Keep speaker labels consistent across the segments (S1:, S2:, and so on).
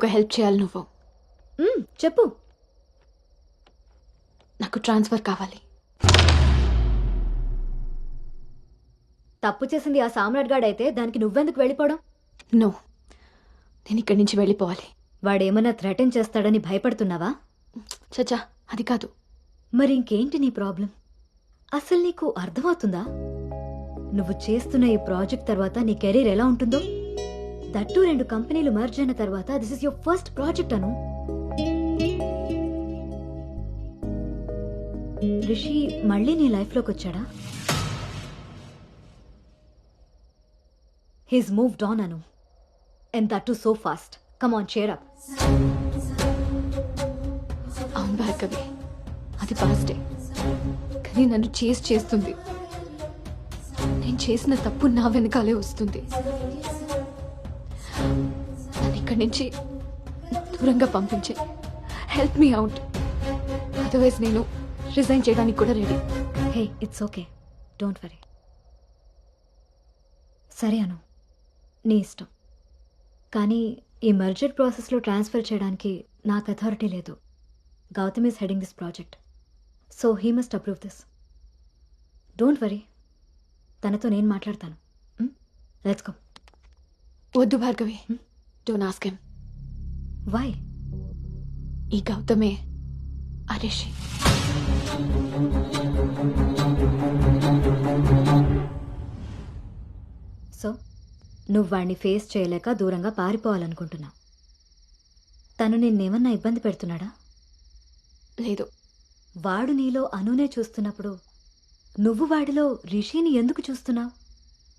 S1: ఒక హెల్ప్ చేయాలి నువ్వు.
S2: చెప్పు.
S1: నాకు ట్రాన్స్ఫర్ కావాలి.
S2: తప్పు చేసింది ఆ సామ్రాట్ గాడు అయితే దానికి నువ్వెందుకు వెళ్ళిపోవడం?
S1: నో నేను ఇక్కడి నుంచి వెళ్ళిపోవాలి.
S2: వాడేమన్నా థ్రెటన్ చేస్తాడని భయపడుతున్నావా?
S1: చచ్చా అది కాదు.
S2: మరి ఇంకేంటి నీ ప్రాబ్లం? అసలు నీకు అర్థమవుతుందా? నువ్వు చేస్తున్న ఈ ప్రాజెక్ట్ తర్వాత నీ కెరీర్ ఎలా ఉంటుందో? దట్టు రెండు కంపెనీలు మర్జ్ అయిన తర్వాత this is your first project Anu. Rishi మళ్ళీ నీ లైఫ్లోకి వచ్చాడా? He's moved on Anu. And that so fast come on cheer up
S1: అవును భార్గవి అది పాస్టే కానీ నన్ను చేసి చేస్తుంది. నేను చేసిన తప్పు నా వెనకాలే వస్తుంది. ఇక్కడి నుంచి దూరంగా పంపించే. హెల్ప్ మీ అవుట్ అదర్వైజ్ నేను రిజైన్ చేయడానికి కూడా ready
S2: hey it's okay don't worry సరే అను. నీ ఇష్టం. కానీ ఈ మర్జర్ ప్రాసెస్లో ట్రాన్స్ఫర్ చేయడానికి నాకు అథారిటీ లేదు. Gautam is heading this project so he must approve this don't worry తనతో నేను మాట్లాడతాను. లెట్స్ గో
S1: వద్దు Bhargavi. Don't ask him
S2: why
S1: ఈ గౌతమే అరేషి
S2: సో నువ్వు వాడిని ఫేస్ చేయలేక దూరంగా పారిపోవాలనుకుంటున్నావు తను నిన్నేమన్నా ఇబ్బంది పెడుతున్నాడా?
S1: లేదు.
S2: వాడు నీలో అనునే చూస్తున్నప్పుడు నువ్వు వాడిలో రిషిని ఎందుకు చూస్తున్నావు?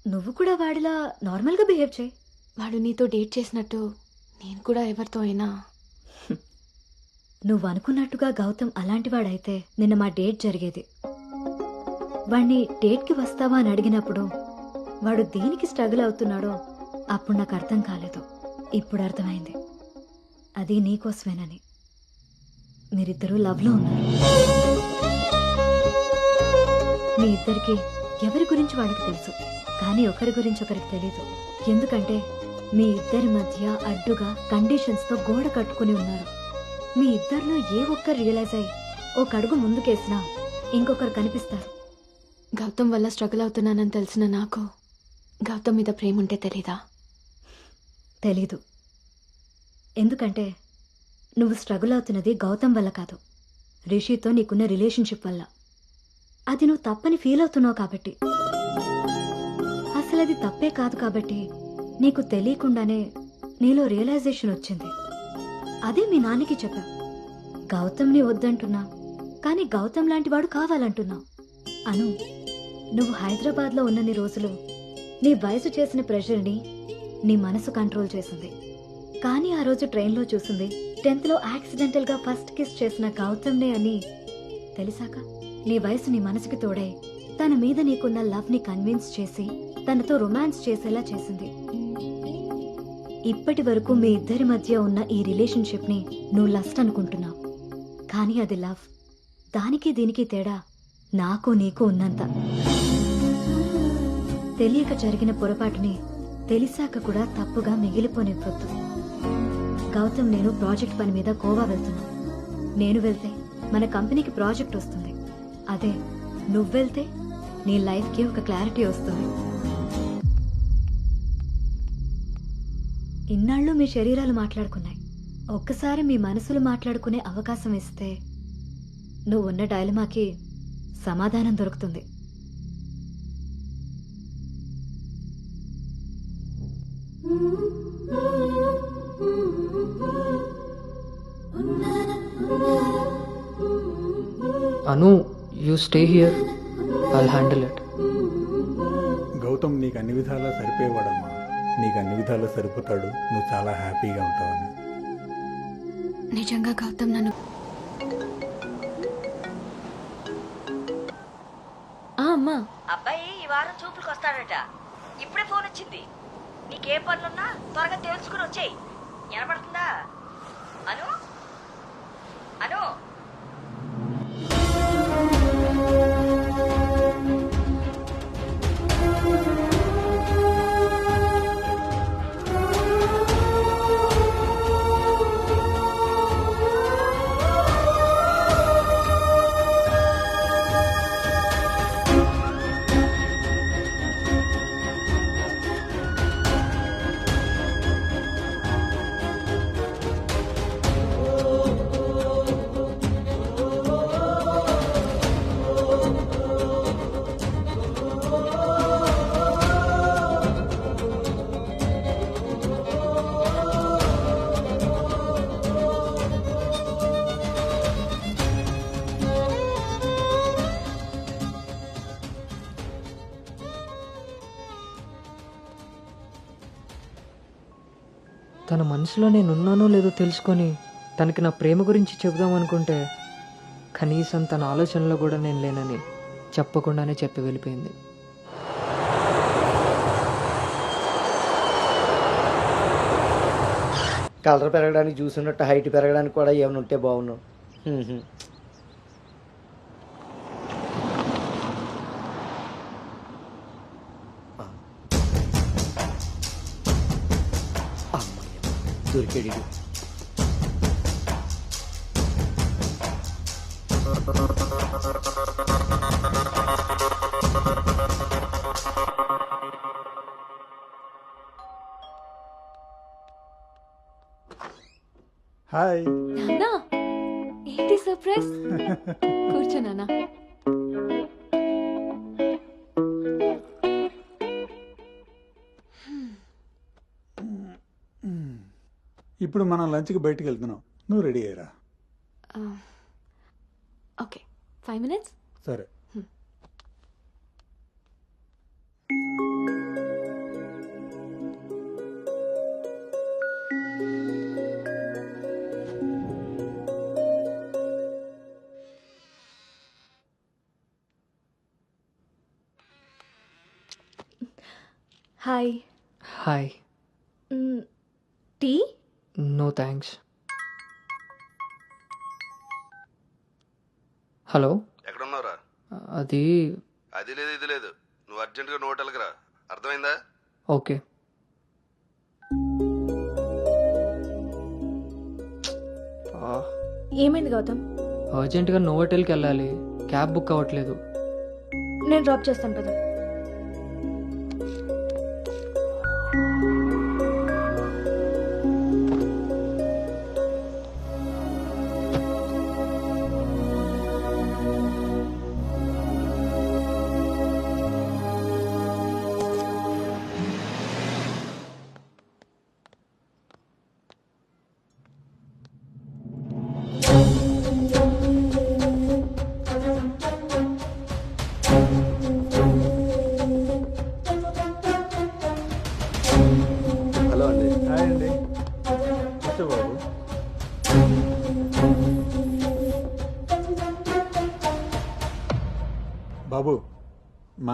S2: నువ్వు కూడా వాడిలా నార్మల్గా బిహేవ్ చేయి.
S1: వాడు నీతో డేట్ చేసినట్టు నేను కూడా ఎవరితో అయినా.
S2: నువ్వు అనుకున్నట్టుగా గౌతమ్ అలాంటివాడైతే నిన్న మా డేట్ జరిగేది. వాణ్ణి డేట్కి వస్తావా అని అడిగినప్పుడు వాడు దేనికి స్ట్రగుల్ అవుతున్నాడో అప్పుడు నాకు అర్థం కాలేదు. ఇప్పుడు అర్థమైంది. అది నీకోసమేనని. మీరిద్దరూ లవ్లో ఉన్నారు. మీ ఇద్దరికి ఎవరి గురించి వాడికి తెలుసు? కానీ ఒకరి గురించి ఒకరికి తెలీదు. ఎందుకంటే మీ ఇద్దరి మధ్య అడ్డుగా కండిషన్స్తో గోడ కట్టుకుని ఉన్నారు. మీ ఇద్దరిలో ఏ ఒక్కరు రియలైజ్ అయ్యి ఒక అడుగు ముందుకేసినా ఇంకొకరు కనిపిస్తారు.
S1: గౌతమ్ వల్ల స్ట్రగుల్ అవుతున్నానని తెలిసిన నాకు గౌతమ్ మీద ప్రేమ ఉంటే తెలీదా?
S2: తెలీదు. ఎందుకంటే నువ్వు స్ట్రగుల్ అవుతున్నది గౌతమ్ వల్ల కాదు. రిషితో నీకున్న రిలేషన్షిప్ వల్ల. అది నువ్వు తప్పని ఫీల్ అవుతున్నావు కాబట్టి. అసలు అది తప్పే కాదు కాబట్టి నీకు తెలియకుండానే నీలో రియలైజేషన్ వచ్చింది. అదే మీ నాన్నకి చెప్పా. గౌతమ్ని వద్దంటున్నా కానీ గౌతమ్ లాంటి వాడు కావాలంటున్నా అను నువ్వు హైదరాబాద్లో ఉన్నన్ని రోజులు నీ వయసు చేసిన ప్రెషర్ని నీ మనసు కంట్రోల్ చేసింది. కానీ ఆ రోజు ట్రైన్లో చూసింది టెన్త్లో యాక్సిడెంటల్గా ఫస్ట్ కిస్ చేసిన గౌతమ్నే అని తెలిసాక నీ వయసు నీ మనసుకి తోడై తన మీద నీకున్న లవ్ని కన్విన్స్ చేసి తనతో రొమాన్స్ చేసేలా చేసింది. ఇప్పటి వరకు మీ ఇద్దరి మధ్య ఉన్న ఈ రిలేషన్షిప్ని నువ్వు లస్ట్ అనుకుంటున్నావు. కానీ అది లవ్. దానికి దీనికి తేడా నాకు నీకు ఉన్నంత. తెలియక జరిగిన పొరపాటుని తెలిసాక కూడా తప్పుగా మిగిలిపోనివ్వద్దు. గౌతమ్ నేను ప్రాజెక్ట్ పని మీద గోవా వెళ్తున్నా. నేను వెళ్తే మన కంపెనీకి ప్రాజెక్ట్ వస్తుంది. అదే నువ్వు వెళ్తే నీ లైఫ్కి ఒక క్లారిటీ వస్తుంది. ఇన్నాళ్ళు మీ శరీరాలు మాట్లాడుకున్నాయి. ఒక్కసారి మీ మనసులు మాట్లాడుకునే అవకాశం ఇస్తే నువ్వు ఉన్న డైలమాకి సమాధానం దొరుకుతుంది.
S3: Anu you stay here I'll handle it
S4: Gautam నీకు అన్ని విధాలా సరిపోయేవాడమ్మా. నీకు అన్ని విధాలా సరిపోతాడు. నువ్వు చాలా హ్యాపీగా ఉంటావని
S1: నిజంగా గౌతమ్ నన్ను ఆ, అమ్మా.
S5: అబ్బాయి ఈ వారం చూపులకు వస్తాడట. ఇప్పుడే ఫోన్ వచ్చింది. నీకే పనులున్నా త్వరగా తెలుసుకుని వచ్చేయి. వినపడుతుందా? అను? అను?
S3: తన మనసులో నేను ఉన్నానో లేదో తెలుసుకొని తనకి నా ప్రేమ గురించి చెబుదామనుకుంటే కనీసం తన ఆలోచనలో కూడా నేను లేనని చెప్పకుండానే చెప్పి వెళ్ళిపోయింది.
S6: కలర్ పెరగడానికి చూసినట్టు హైట్ పెరగడానికి కూడా ఏమైనా ఉంటే బాగున్నావు. దొరికాడు.
S4: హాయ్.
S1: నాన్న ఏంటి సర్ప్రైజ్? కూర్చో నాన్న.
S4: ఇప్పుడు మనం లంచ్కి బయటికి వెళ్తున్నాం. నువ్వు రెడీ అయ్యరా?
S1: ఓకే. Five minutes?
S4: సరే.
S2: హాయ్
S3: హాయ్ థ్యాంక్స్ హలో
S7: ఎక్కడున్నావురా?
S3: అది
S7: అది లేదు ఇది లేదు. నువ్వు అర్జెంటుగా నువ్వు హోటల్కి రా. అర్థమైందా?
S3: ఓకే.
S2: ఏమైంది గౌతమ్?
S3: అర్జెంటుగా నోవోటెల్కి వెళ్ళాలి. క్యాబ్ బుక్ అవ్వట్లేదు.
S2: నేను డ్రాప్ చేస్తాను కదా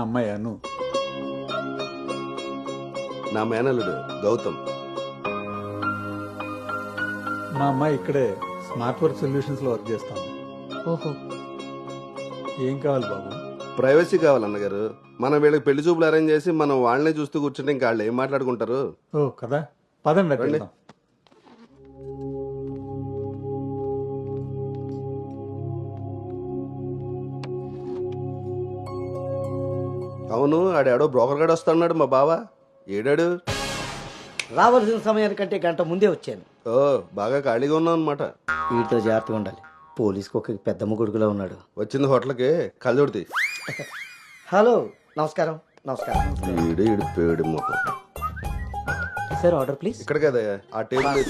S4: అమ్మాయి అను.
S7: నా మేనల్లుడు గౌతమ్.
S4: మా అమ్మాయి ఇక్కడే స్మార్ట్ వర్క్ సొల్యూషన్స్లో వర్క్ చేస్తాం
S3: ఓహో.
S4: ఏం కావాలి బాబు?
S7: ప్రైవసీ కావాలన్నగారు మనం వీళ్ళకి పెళ్ళి చూపులు అరేంజ్ చేసి మనం వాళ్ళనే చూస్తూ కూర్చుంటే ఇంకా వాళ్ళు ఏం మాట్లాడుకుంటారు?
S4: ఓ కదా. పదండి. వెళ్దాం.
S7: అవును ఆడాడో బ్రోకర్ గడు వస్తున్నాడు మా బావ. ఏడాడు?
S6: రావాల్సిన సమయానికంటే గంట ముందే వచ్చాను.
S7: ఓ బాగా ఖాళీగా ఉన్నావు అనమాట
S6: వీటితో జాగ్రత్తగా ఉండాలి. పోలీస్కి ఒక పెద్దమ్మ కొడుకులో ఉన్నాడు.
S7: వచ్చింది హోటల్కి కళ్ళజోడితి
S6: హలో నమస్కారం నమస్కారం.
S7: ఈడు ఈడు పేడు
S6: సార్ ఆర్డర్ ప్లీజ్.
S7: ఇక్కడ కదా ఆ టేబుల్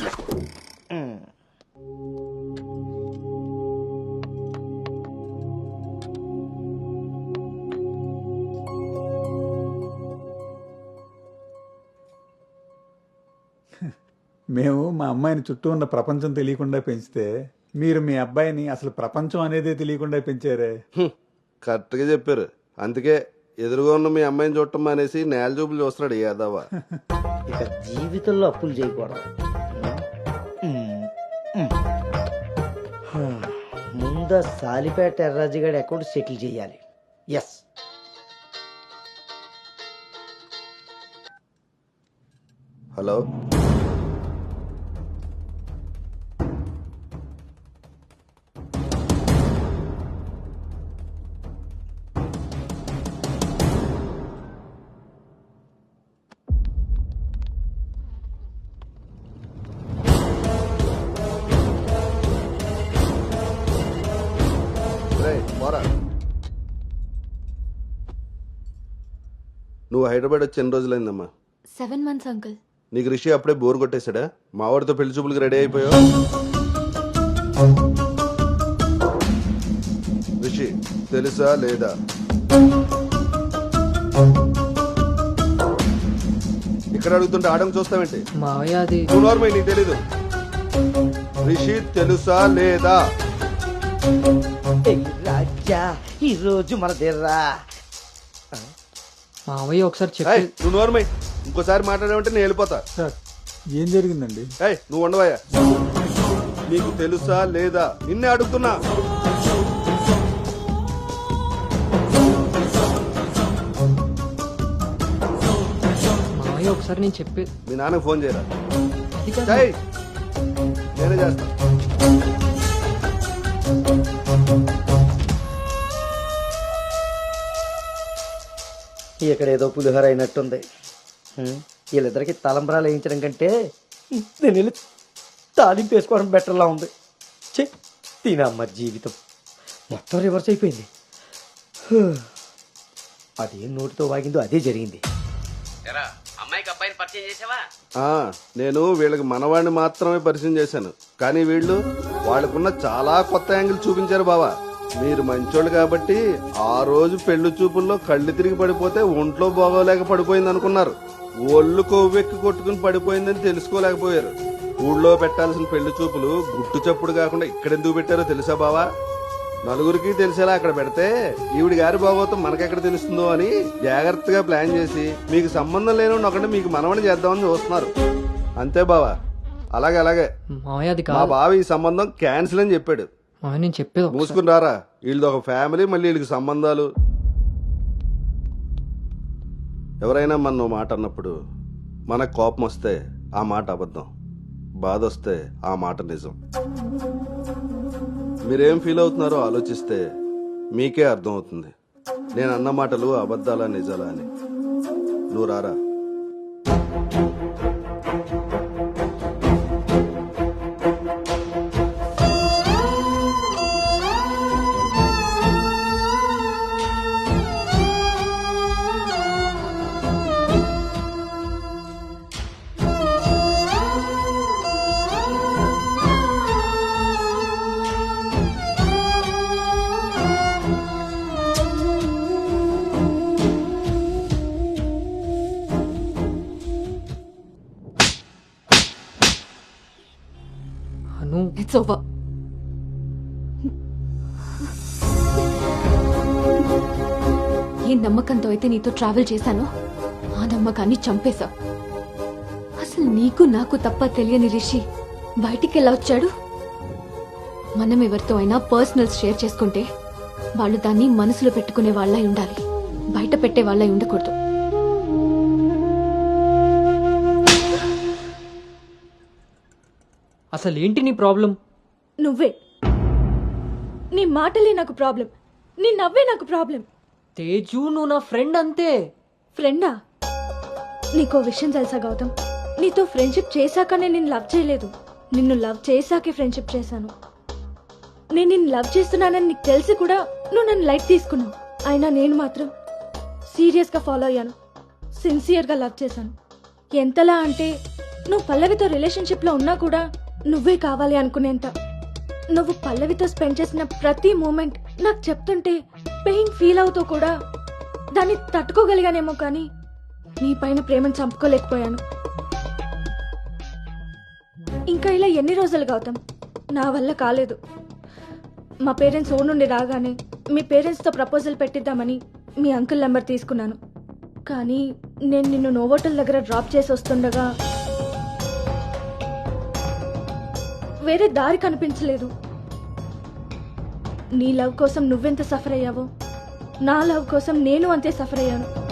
S4: మేము మా అమ్మాయిని చుట్టూ ఉన్న ప్రపంచం తెలియకుండా పెంచితే మీరు మీ అబ్బాయిని అసలు ప్రపంచం అనేదే తెలియకుండా పెంచారే.
S7: కరెక్ట్గా చెప్పారు. అందుకే ఎదురుగా ఉన్న మీ అమ్మాయిని చూడటం మానేసి నేల చూపులు చూస్తున్నాడు యాదవ.
S6: ఇక జీవితంలో అప్పులు చేయకూడదు. ముందు సాలిపేట ఎర్రాజు గారి అకౌంట్ సెటిల్ చేయాలి. Yes
S7: hello? నువ్వు హైదరాబాద్ వచ్చి ఎన్ని రోజులైందమ్మా?
S1: సెవెన్ మంత్స్ అంకుల్
S7: నీకు రిషి అప్పుడే బోర్ కొట్టేశాడా? మా వాడితో పెళ్ళి చూపులకు రెడీ అయిపోయావు? రిషి తెలుసా లేదా? ఇక్కడ అడుగుతుంటే ఆడం చూస్తావేంటి?
S3: మావయ్య అది
S7: నువ్వు నోర్మై నీకు తెలీదు. రిషి తెలుసా లేదా?
S6: రాజా ఈ రోజు మన దేర్రా
S3: మావయ్య ఒకసారి
S7: ఏయ్,
S3: చెప్పి
S7: నువ్వు నోర్మై ఇంకోసారి మాట్లాడామంటే నేను వెళ్ళిపోతా.
S8: సార్ ఏం జరిగిందండి?
S7: ఏయ్ నువ్వు ఉండవయ్యా. నీకు తెలుసా లేదా? నిన్నే అడుగుతున్నా.
S3: మావయ్య ఒకసారి నేను చెప్పే.
S7: మీ నాన్నకు ఫోన్ చేయరా?
S3: అది కాదు.
S7: ఏయ్, నేనే చేస్తా.
S6: ఇక్కడ ఏదో పులిహోర అయినట్టుంది. వీళ్ళిద్దరికి తలంబరాలు వేయించడం కంటే నేను వెళ్ళి తాలింపు వేసుకోవడం బెటర్లా ఉంది. చె తినమ్మ జీవితం. మొత్తం రివర్స్ అయిపోయింది. అదేం నోటితో వాగిందో అదే జరిగింది.
S9: ఎరా అమ్మాయికి అబ్బాయిని పరిచయం చేసావా?
S7: ఆ, నేను వీళ్ళకి మనవాడిని మాత్రమే పరిచయం చేశాను. కానీ వీళ్ళు వాళ్ళకున్న చాలా కొత్త యాంగిల్ చూపించారు బావా. మీరు మంచోళ్ళు కాబట్టి ఆ రోజు పెళ్ళి చూపుల్లో కళ్ళు తిరిగి పడిపోతే ఒంట్లో బాగోలేక పడిపోయింది అనుకున్నారు. ఒళ్ళు కొవ్వెక్కి కొట్టుకుని పడిపోయిందని తెలుసుకోలేకపోయారు. ఊళ్ళో పెట్టాల్సిన పెళ్ళి చూపులు గుట్టు చప్పుడు కాకుండా ఇక్కడెందుకు పెట్టారో తెలుసా బావా? నలుగురికి తెలిసేలా అక్కడ పెడితే ఈవిడి గారి బాగోతం మనకెక్కడ తెలుస్తుందో అని జాగ్రత్తగా ప్లాన్ చేసి మీకు సంబంధం లేని ఒకటి మీకు మనవని చేద్దామని చూస్తున్నారు. అంతే బావా. అలాగే అలాగే. మా బావ ఈ సంబంధం క్యాన్సిల్ అని చెప్పాడు.
S3: మావయ్య నేను చెప్పేది ఒకసారి.
S7: మూసుకుని రారా వీళ్ళది ఒక ఫ్యామిలీ మళ్ళీ వీళ్ళకి సంబంధాలు. ఎవరైనా మన ఓ మాట అన్నప్పుడు మనకు కోపం వస్తే ఆ మాట అబద్ధం. బాధ వస్తే ఆ మాట నిజం. మీరేం ఫీల్ అవుతున్నారో ఆలోచిస్తే మీకే అర్థం అవుతుంది నేను అన్న మాటలు అబద్ధాలా నిజాలా అని. నువ్వు రారా?
S1: ఏ నమ్మకంతో అయితే నీతో ట్రావెల్ చేశానో ఆ నమ్మకాన్ని చంపేశా అసలు నీకు నాకు తప్ప తెలియని రిషి బయటికి ఎలా వచ్చాడు? మనం ఎవరితో అయినా పర్సనల్స్ షేర్ చేసుకుంటే వాళ్ళు దాన్ని మనసులో పెట్టుకునే వాళ్ళై ఉండాలి. బయట పెట్టే వాళ్ళై ఉండకూడదు.
S3: అసలు ఏంటి నీ ప్రాబ్లం
S10: నువ్వే. నీ మాటలే నాకు ప్రాబ్లం నీ నవ్వే నాకు ప్రాబ్లం
S3: తేజు నువ్వు నా ఫ్రెండ్ అంతే.
S10: ఫ్రెండా? నీకో విషయం తెలుసా గౌతమ్? నీతో ఫ్రెండ్షిప్ చేశాకనే నేను లవ్ చేయలేదు. నిన్ను లవ్ చేశాకే ఫ్రెండ్షిప్ చేశాను. నేను నిన్ను లవ్ చేస్తున్నానని నీకు తెలిసి కూడా నువ్వు నన్ను లైట్ తీసుకున్నావు. అయినా నేను మాత్రం సీరియస్గా ఫాలో అయ్యాను. సిన్సియర్గా లవ్ చేశాను. ఎంతలా అంటే నువ్వు పల్లవితో రిలేషన్షిప్లో ఉన్నా కూడా నువ్వే కావాలి అనుకునేంత. నువ్వు పల్లవితో స్పెండ్ చేసిన ప్రతి మూమెంట్ నాకు చెప్తుంటే పెయిన్ ఫీల్ అవుతూ కూడా దాన్ని తట్టుకోగలిగానేమో కానీ నీ పైన ప్రేమను చంపుకోలేకపోయాను. ఇంకా ఇలా ఎన్ని రోజులు గౌతమ్? నా వల్ల కాలేదు. మా పేరెంట్స్ ఓ నుండి రాగానే మీ పేరెంట్స్తో ప్రపోజల్ పెట్టిద్దామని మీ అంకుల్ నెంబర్ తీసుకున్నాను. కానీ నేను నిన్ను నోవోటల్ దగ్గర డ్రాప్ చేసి వస్తుండగా వేరే దారి కనిపించలేదు. నీ లవ్ కోసం నువ్వెంత సఫర్ అయ్యావో నా లవ్ కోసం నేను అంతే సఫర్ అయ్యాను